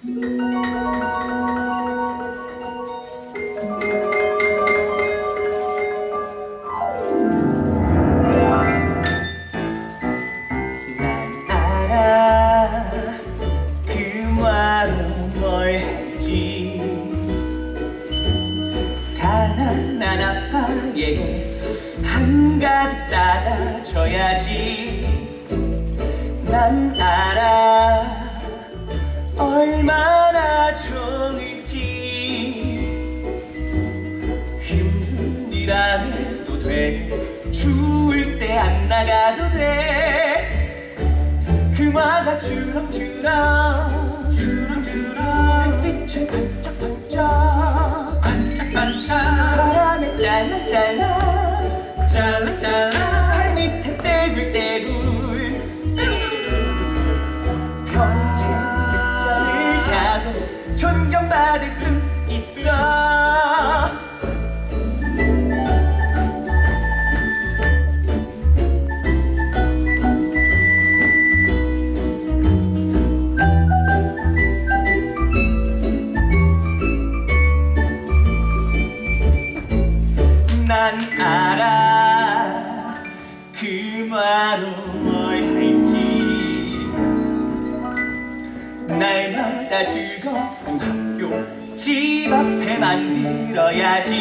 난 알아. 그 말은 뭘 할지 가난한 아빠에게 한가득 따다줘야지 난 알아 얼마나 좋을지. 힘든 일 안 해도 돼. 추울 때 안 나가도 돼. 금화가 주렁주렁. 주렁주렁. 햇빛에 반짝반짝. 반짝반짝. 바람에 짤랑짤랑 짤랑짤랑 그뭘 할지. 날마다 즐거운 학교 집 앞에 만들어야지.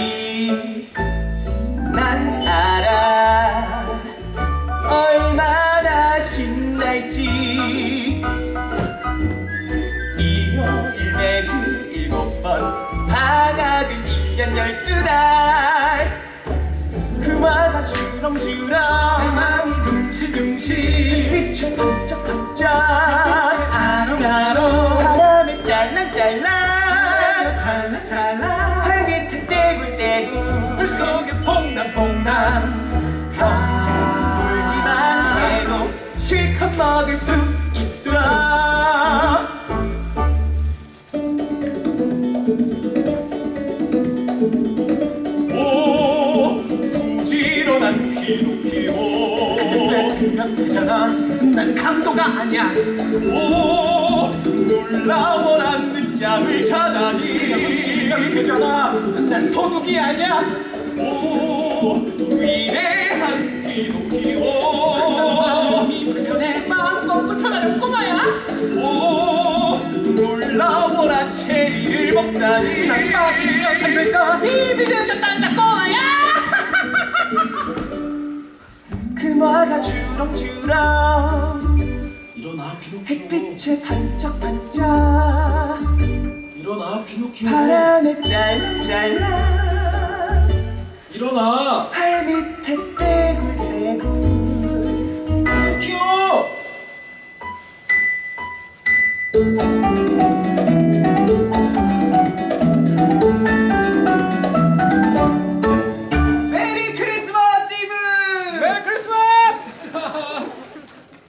난 알아. 얼마나 신날지. 일요일 매주 일곱 번 방학은 1년 12달 주렁주렁 내 맘이 둥실둥실 빛을 반짝반짝. 아롱아롱. 바람에 짤랑짤랑. 찰랑찰랑. 활기찬 떼굴떼굴. 물속에 퐁당퐁당. 평생 울기만 해도 실컷 먹을 수 있어 되잖아. 난 강도가 아니야. 오 놀라워란 늦잠을 자다니 되잖아. 난 도둑이 아니야. 오 위대한 피노키오 마음이 불편해. 마음껏 불편하는 꼬마야. 오 놀라워라 체리를 먹다니 난 빠지면 안 될까? 비비려졌단다 꼬마 야. 금화가 주렁주렁 일어나 피노키오. 햇빛에 반짝반짝 일어나 피노키오. 바람에 짤랑짤랑 일어나 발밑에 떼굴떼굴 피노키오.